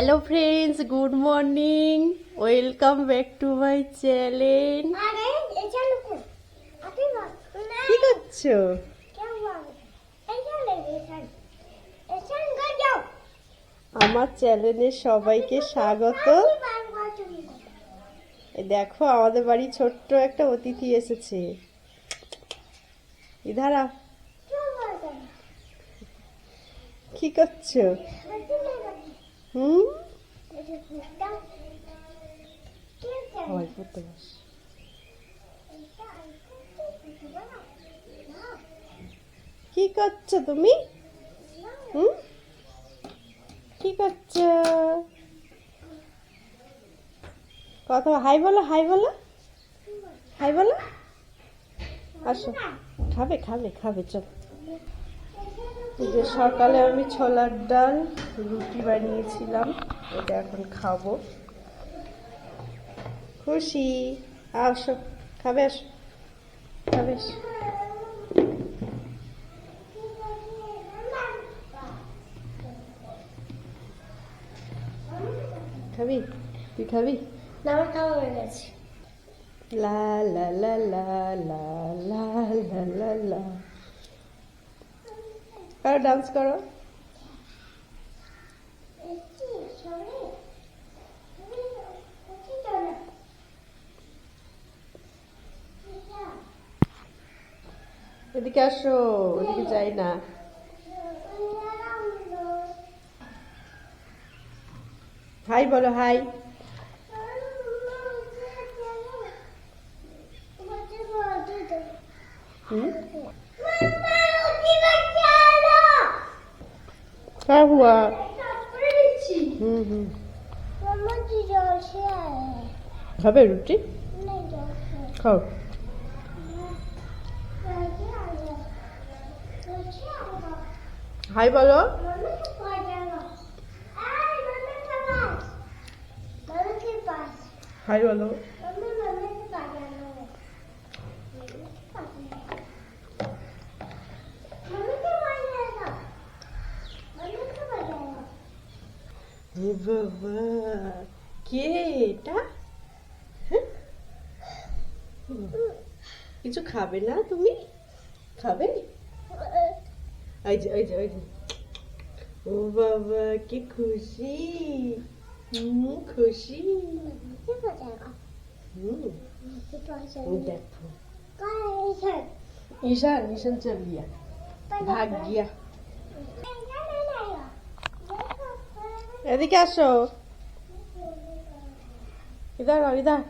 Hello friends good morning welcome back to. My channel কি করছ? আমার চ্যানেলে সবাইকে স্বাগত। দেখো আমাদের বাড়ি ছোট্ট একটা অতিথি এসেছে। ইধারা কি করছ? হুম পড়তে বস কি করছ তুমি হুম কি করছ কথা হাই বলো হাই বলো হাই বলো আসো খাবে খাবে খাবে চল যে সকালে আমি ছোলার ডাল রুটি বানিয়েছিলাম এটা এখন খাব। খুশি? আসো খাবে আসো। খাবে আসো। খাবি? তুই খাবি? না আমার খাওয়া হয়ে গেছে। লা লা লা লা লা লা লা লা করো ডান্স করো? এদিকে আসো ওদিকে যাই না। হাই বলো হাই। হুম? क्या हुआ हम्म हम्म खाबे रुटी खाओ হাই বলো হাই বলো বাবা কে এটা কিছু খাবে না তুমি খাবে ও বাবা কি খুশি খুশি দেখো ঈশান ঈশান চলিয়া ভাগ গিয়া এদিকে আসো। ইধার ইধার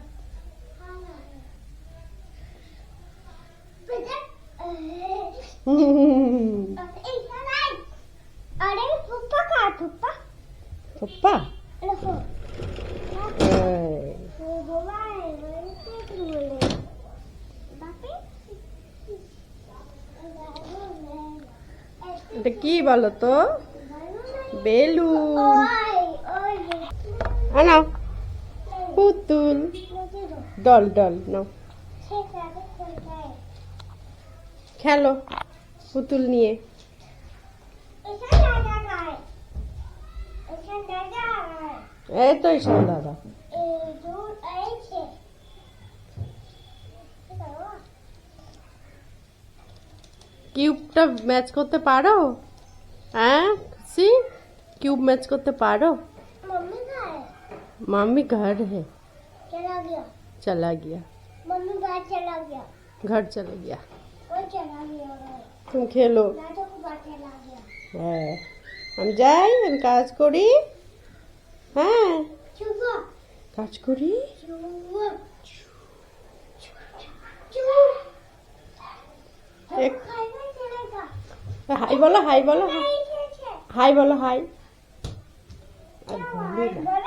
এটা কি বলো তো? বেলুন। আনাও পুতুল। ডল ডল নাও। খেলো পুতুল নিয়ে। এই তো ঈশান দাদা। কিউবটা ম্যাচ করতে পারো? হ্যাঁ সি কিউব ম্যাচ করতে পারো? मम्मी घर है चला गया चला गया मम्मी बाहर चला गया घर चला गया वो चला गया তুমি খেলো नाटक को बाहर चला गया হ্যাঁ আমি যাই আমি কাজ করি হ্যাঁ चुप কাজ করি এক- হাই বলো হাই বলো হাই হাই বলো হাই আর বলি না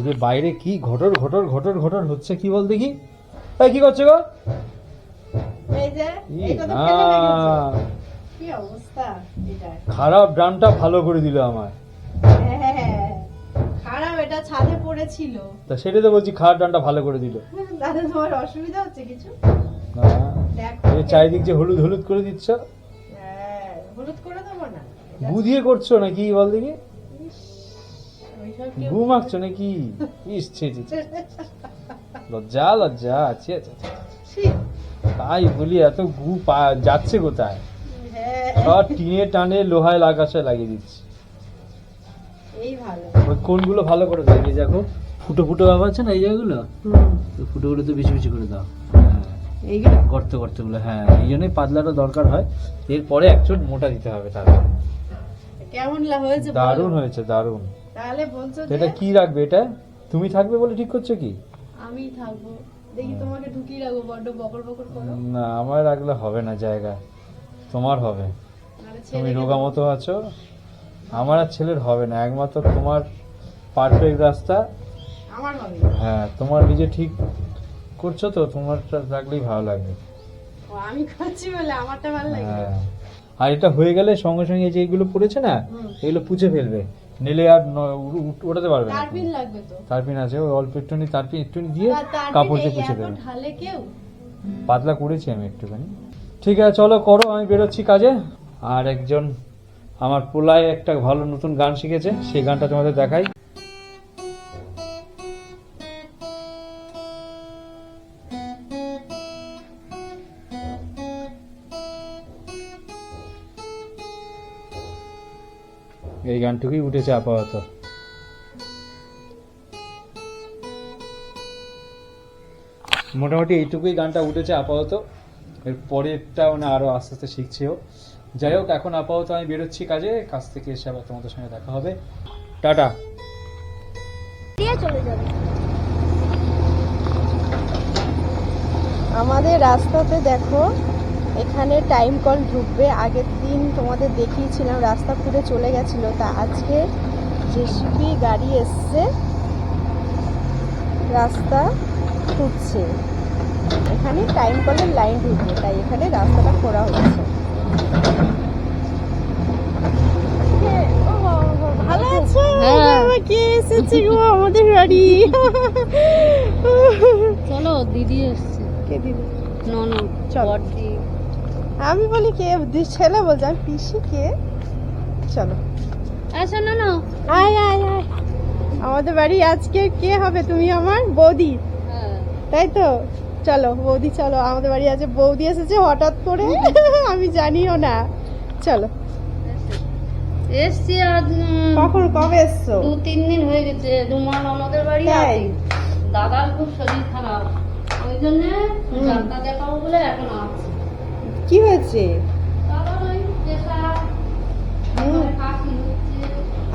আজকে বাইরে কি ঘটর ঘটর ঘটর ঘটর হচ্ছে কি বল দেখি? এই কি করছে গো? খারাপ ড্রামটা ভালো করে দিল আমার হ্যাঁ, খারাপ এটা ছাদে পড়েছিল। তা সেটাই তো বলছি খারাপ ড্রামটা ভালো করে দিল। দাদা তোমার অসুবিধা হচ্ছে কিছু? না। এই চারিদিক যে হলুদ হলুদ করে দিচ্ছ। হ্যাঁ, হলুদ করে দেবো না। বুঝিয়ে করছ নাকি বল দেখি? নাকি? ইস ছি ছি ছি। লজ্জা লজ্জা আছে তাই বলি এত গু যাচ্ছে কোথায়? হ্যাঁ, সব টিনে টানে লোহায় লাগাছে লাগিয়ে দিচ্ছি। কোনগুলো ভালো করে এই দেখো ফুটো ফুটো ভাব আছে না এই জায়গাগুলো? তো ফুটোগুলো তো বেশি বেশি করে দাও। হ্যাঁ। এইগুলো? গর্ত গর্তগুলো হ্যাঁ। এই জন্যই পাতলাটা দরকার হয়। এরপরে এক চোট মোটা দিতে হবে তাহলে কেমন হয়েছে? দারুণ হয়েছে দারুণ। তাহলে বলছো যে এটা কি রাখবে? এটা তুমি থাকবে বলে ঠিক করছ কি? আমি থাকব। দেখি তোমাকে ঢুকিয়ে রাখব বড্ড বকর বকর করো। না আমার রাখলে হবে না জায়গা। তোমার হবে। তুমি রোগা মতো আছো। আমার আর ছেলের হবে না একমাত্র তোমার পারফেক্ট রাস্তা। আমার হবে। হ্যাঁ তোমার নিজে ঠিক করছ তো তোমারটা রাখলেই ভালো লাগবে। আমি করছি বলে আমারটা ভালো লাগে হ্যাঁ। আর এটা হয়ে গেলে সঙ্গে সঙ্গে যে এগুলো পড়েছে না এগুলো পুছে ফেলবে। নিলে আর ওটাতে পারবে না তারপিন লাগবে তো। তারপিন আছে ওই অল্প একটুখানি তারপিন একটুখানি দিয়ে কাপড় দিয়ে পুছে দেবে। ঢালে কেউ? পাতলা করেছি আমি একটুখানি। ঠিক আছে চলো করো আমি বেরোচ্ছি কাজে। আর একজন আমার পোলায় একটা ভালো নতুন গান শিখেছে সেই গানটা তোমাদের দেখাই। এই গানটুকুই উঠেছে আপাতত। মোটামুটি এইটুকুই গানটা উঠেছে আপাতত। এর পরেরটা মানে আরও আস্তে আস্তে শিখছেও। যাই হোক, এখন আপাতত আমি বেরোচ্ছি কাজে, কাজ থেকে এসে আবার তোমাদের সঙ্গে দেখা হবে। টাটা। আমাদের রাস্তাতে দেখো এখানে টাইম কল ঢুকবে। আগের দিন তোমাদের দেখিয়েছিলাম রাস্তা পুরো চলে গেছিল। তা আজকে জেসিপি গাড়ি এসছে। রাস্তা খুঁজছে এখানে টাইম কলের লাইন ঢুকবে তাই এখানে রাস্তাটা খোঁড়া হচ্ছে। ভালো আছো? কে এসেছে গো? আমাদের বাড়ি। চলো দিদি এসছে। কে দিদি? ননদ চল। আমি বলি কে ছেলে বলছে আমি পিসি কে? চলো। আচ্ছা না না। আয় আয় আয়। আমাদের বাড়ি আজকে কে হবে? তুমি আমার বৌদি। হ্যাঁ। তাই তো? চলো বৌদি চলো। আমাদের বাড়ি আছে বৌদি এসেছে হঠাৎ করে। আমি জানিও না। চলো। এসছি আজ কখন কবে এসছো? দু তিন দিন হয়ে গেছে। রুমা ননদের বাড়ি? আছি। দাদার খুব শরীর খারাপ। ওই জন্য। ডাক্তার দেখাবো বলে এখন কি হয়েছে?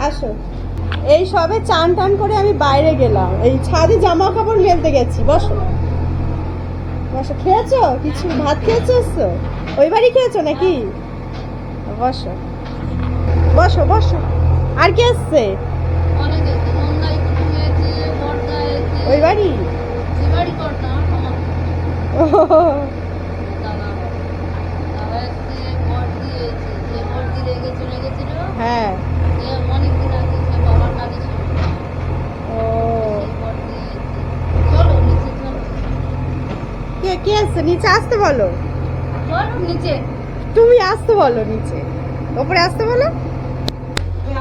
আসো। এই সবে চান টান করে আমি বাইরে গেলাম। এই ছাদে জামা কাপড় মেলতে গেছি, বসো। বসো, খেয়েছো? কিছু ভাত খেয়েছো? ওই বাড়ি খেয়েছো নাকি? বসো। বসো বসো। আর কে এসছে? ওই বাড়ি? বাড়ি করতাম আমার ও, দাদা দাদা এসছে বর্দি এসছে যে বর্দি রেগে চলে গেছিল হ্যাঁ। কে কে এসছে নিচে আসতে বলো। নিচে তুমি আসতে বলো নিচে। ওপরে আসতে বলো।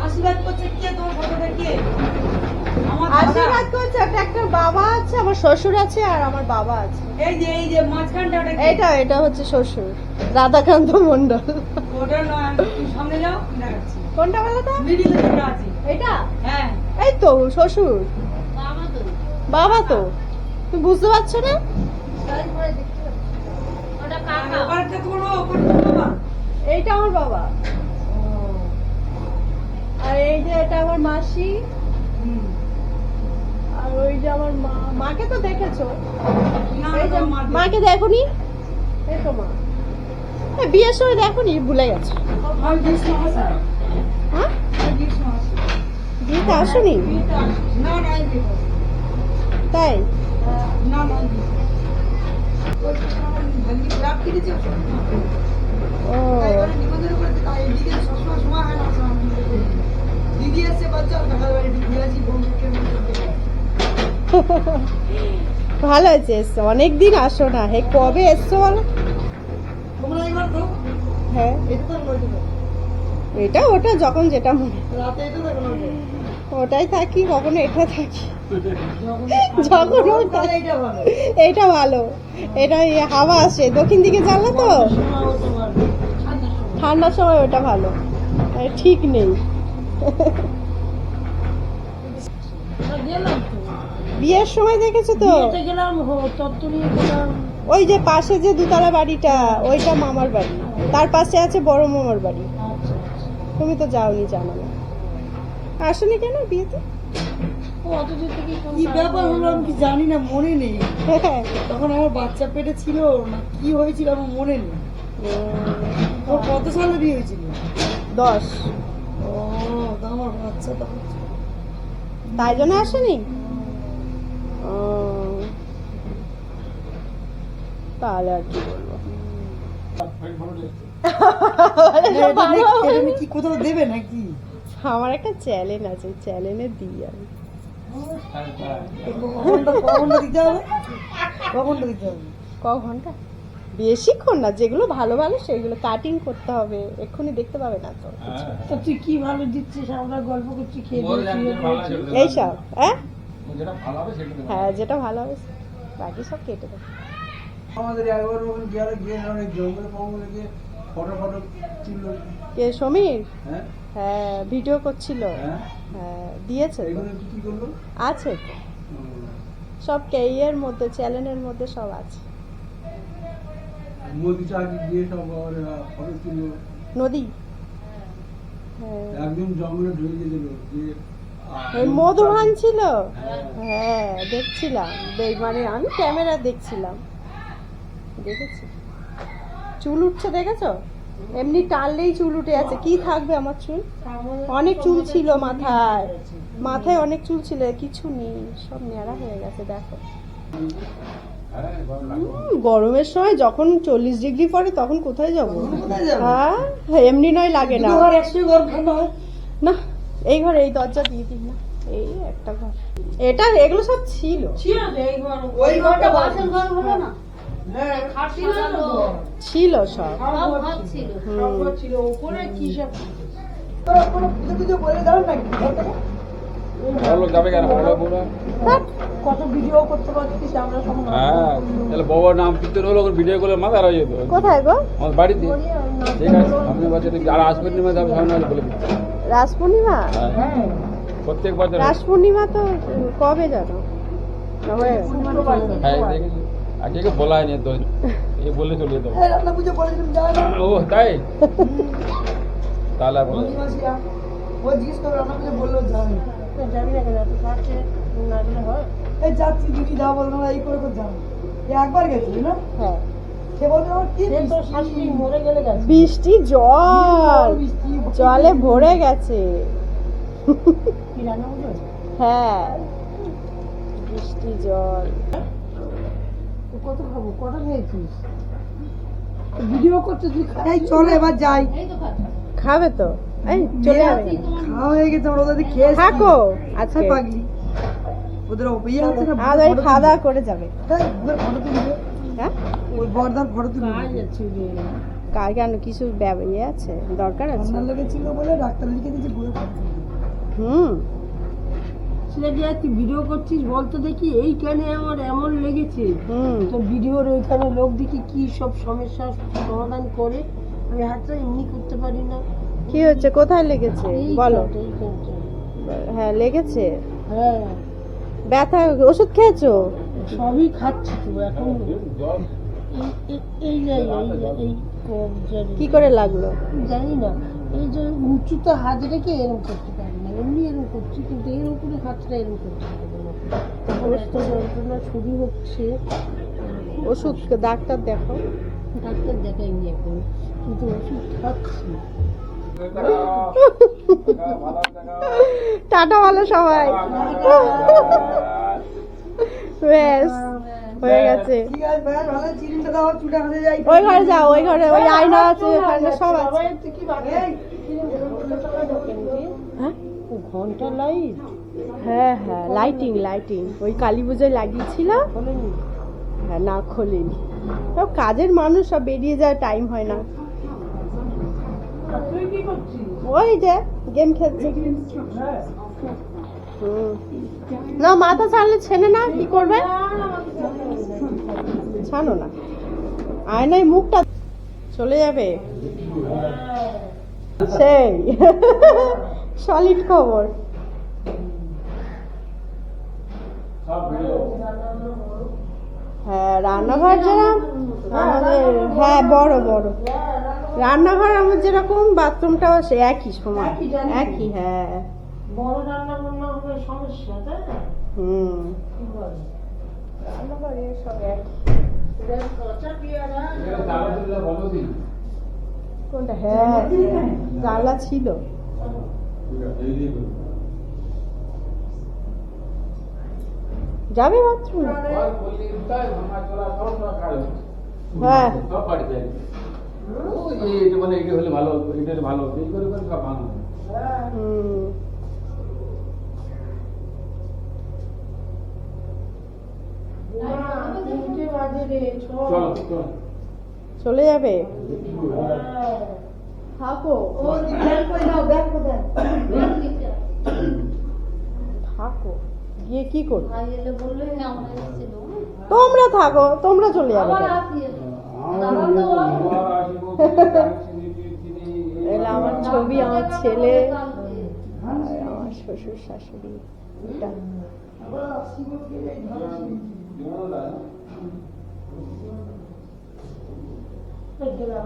আশীর্বাদ করছে কে? তোমার ফটোটা কে? আশীর্বাদ করছে একটা একটা বাবা আছে আমার শ্বশুর আছে আর আমার বাবা আছে। এই যে এই যে মাঝখানটা ওটা এটা এটা হচ্ছে শ্বশুর রাধাকান্ত মন্ডল ওটা নয় সামনে যাও দেখাচ্ছি। কোনটা বলো তো? এটা? হ্যাঁ। এই তো শ্বশুর। বাবা তো। বাবা তো। তুমি বুঝতে পারছ না? বাবা। এইটা আমার বাবা। আর এই যে এটা আমার মাসি। আর ওই যে আমার মা। মাকে তো দেখেছ? মাকে দেখোনি? এই তো মা। বিয়ের সময় দেখোনি? ভুলে গেছে। বিয়েতে আসনি? তাই? ভালো হয়েছে এসছো। অনেকদিন আসো না। হে, কবে এসছো বলো? হ্যাঁ। এটা ওটা, যখন যেটা মনে ওটাই থাকি কখনো এটা থাকি। যখন এইটা ভালো। এটা হাওয়া আসে। দক্ষিণ দিকে জানলা তো? ঠান্ডার সময় ওটা ভালো। ঠিক নেই। বিয়ের সময় দেখেছ তো? ওই যে পাশে যে দুতলা বাড়িটা ওইটা মামার বাড়ি। তার পাশে আছে বড় মামার বাড়ি। আচ্ছা তুমি তো যাওনি জানো কেন বিয়েতে? কি ব্যাপার হলো আমি কি জানি না মনে নেই। হ্যাঁ তখন আমার বাচ্চা পেটে ছিল না কি হয়েছিল আমার মনে নেই। ওর কত সালে বিয়ে হয়েছিল? দশ। ও আমার বাচ্চা তখন তাই জন্য আসেনি? ও, তাহলে আর কি বলব? নাকি কোথাও দেবে নাকি? আমার একটা চ্যালেঞ্জ আছে চ্যালেঞ্জে দিই আমি। কখনটা কখনটা দিতে হবে কখনটা দিতে হবে ক ঘণ্টা বেশিক্ষণ না যেগুলো ভালো ভালো সেগুলো কাটিং করতে হবে এক্ষুনি দেখতে পাবে না তো। তা তুই কি ভালো দিচ্ছিস? আমরা গল্প করছি খেয়ে এইসব হ্যাঁ? যেটা ভালো হবে হ্যাঁ যেটা ভালো হবে বাকি সব কেটে দেবো। আমাদের একবার ওখানে গেলে গিয়ে অনেক জঙ্গলে গিয়ে ফটো ফটো তুললো। কে সমীর? হ্যাঁ? হ্যাঁ ভিডিও করছিল। হ্যাঁ? হ্যাঁ দিয়েছে তো। আছে তো। সব কেইয়ের মধ্যে চ্যানেলের মধ্যে সব আছে। নদী হ্যাঁ। একদম জঙ্গলে ঢুকে গেছিল যে মধু ভাঙছিল হ্যাঁ। দেখছিলাম। মানে আমি ক্যামেরা দেখছিলাম। দেখেছি। চুল উঠছে দেখেছ? এমনি টানলেই চুল উঠে আছে। কি থাকবে আমার চুল? অনেক চুল ছিল মাথায়। মাথায় অনেক চুল ছিল কিছু নেই সব ন্যাড়া হয়ে গেছে দেখো। গরমের সময় যখন চল্লিশ ডিগ্রি পড়ে তখন কোথায় যাব? হ্যাঁ এমনি নয় লাগে না। না এই ঘরে এই দরজা দিয়ে দিন না। এই একটা ঘর। এটা এগুলো সব ছিল। ওই ঘরটা বাসন ঘর হলো না? ছিল তো। সব। সব। ছিল। কি সব বলে দাও কত ভিডিও করতে পারছিস আমরা হ্যাঁ তাহলে বাবার নাম কীর্তন হলো ভিডিও করে মাথা হয়ে যেত। কোথায় গো? আমার বাড়িতে। ঠিক আছে আর আজ পূর্ণিমা যাবে সামনে বলে রাস পূর্ণিমা হ্যাঁ। প্রত্যেক বছর। রাস পূর্ণিমা তো কবে জানো হয়ে? হ্যাঁ আগে কেউ বলা হয়নি তো এ বলে চলে যেত এই রান্না পুজো না ও তাই? আর বলে। ও জিজ্ঞেস করে রান্না পুজো বলল যাবে না কেন না গেলে হয় এই যাচ্ছি দিদি যা বলল না এই করে করে একবার গেছিলি না? হ্যাঁ। সে বলবে আমার কি তো শাশুড়ি মরে গেলে গেছে। বৃষ্টি জল। বৃষ্টি জলে ভরে গেছে। হ্যাঁ। বৃষ্টি জল। কত খাব? কটা খেয়েছিস? ভিডিও করতে তুই এই চল এবার যাই। এই তো খাচ্ছি। খাবে তো? এই চলে যাবে। খাওয়া হয়ে গেছে আমরা ওদের খেয়ে। থাকো। কোথায় পাগলি। ওদের ইয়ে আছে না খাওয়া দাওয়া করে যাবে। তাই, ওদের ফটো তুলবে। হ্যাঁ? ওই বর্দার ফটো তুলবে। যাচ্ছে কার কেন কিছু ইয়ে আছে দরকার আছে? ঠান্ডা লেগেছিল বলে ডাক্তার লিখে দিয়েছে ঘুরে হুম। যে তুই ভিডিও করছিস বলতো দেখি এইখানে আমার এমন লেগেছে। তো ভিডিওর ওইখানে লোক দেখি কি সব সমস্যার সমাধান করে। আমি হাতটা এমনি করতে পারি না। কি হচ্ছে? কোথায় লেগেছে? বলো। হ্যাঁ লেগেছে? হ্যাঁ। ব্যথা ওষুধ খেয়েছো? সবই খাচ্ছি তো এখন। এই- এই- কি করে লাগল? জানি না। এই যে উঁচুতে হাত রেখে এরকম করতে এমনি এরকম করছি কিন্তু এর উপরে হাতটা এরকম না তখন এত যন্ত্রণা শুরু হচ্ছে। ওষুধ ডাক্তার দেখো ডাক্তার দেখাইনি এখন কিন্তু ওষুধ খাচ্ছি। টাটা বলো সবাই। ব্যাস হয়ে গেছে। ভালো ওই ঘরে যাও ওই ঘরে ওই আয়না আছে ওখানে সব আছে সবাই তুই কি বাকি হ্যাঁ ঘণ্টা লাইট হ্যাঁ হ্যাঁ লাইটিং লাইটিং ওই কালী পুজোয় লাগিয়েছিল। হ্যাঁ না খোলেনি। সব কাজের মানুষ সব বেরিয়ে যায় টাইম হয় না। ওই যে গেম খেলছে। হুম। না মাথা ছাড়লে ছেনে না কি করবে? ছানো না আয়নায় মুখটা চলে যাবে। সেই। সলিড খবর। হ্যাঁ রান্নাঘর যেরকম আমাদের হ্যাঁ বড় বড়। রান্নাঘর আমার যেরকম বাথরুমটাও সে একই সমান একই হ্যাঁ। বড় রান্না বান্না সমস্যা তাই না? হুম। সব একই কোনটা? হ্যাঁ জানলা ছিল। তিনটে বাজে রে চলো যাবে? থাকো। থাকো। গিয়ে কি করবে? তোমরা থাকো তোমরা চলে যাবে এলো আমার ছবি আমার ছেলে। আমার শ্বশুর শাশুড়ি এটা।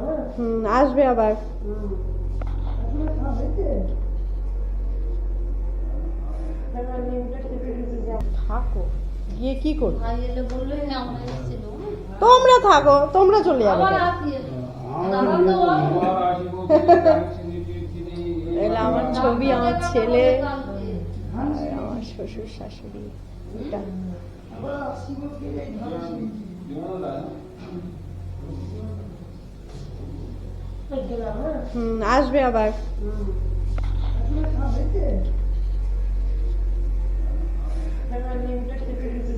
হ্যাঁ হুম আসবে আবার। গিয়ে কি করবে? তোমরা থাকো তোমরা চলে যাবে আমার ছবি আমার ছেলে। আমার শ্বশুর শাশুড়ি এটা। হ্যাঁ হুম আসবে আবার। There are limited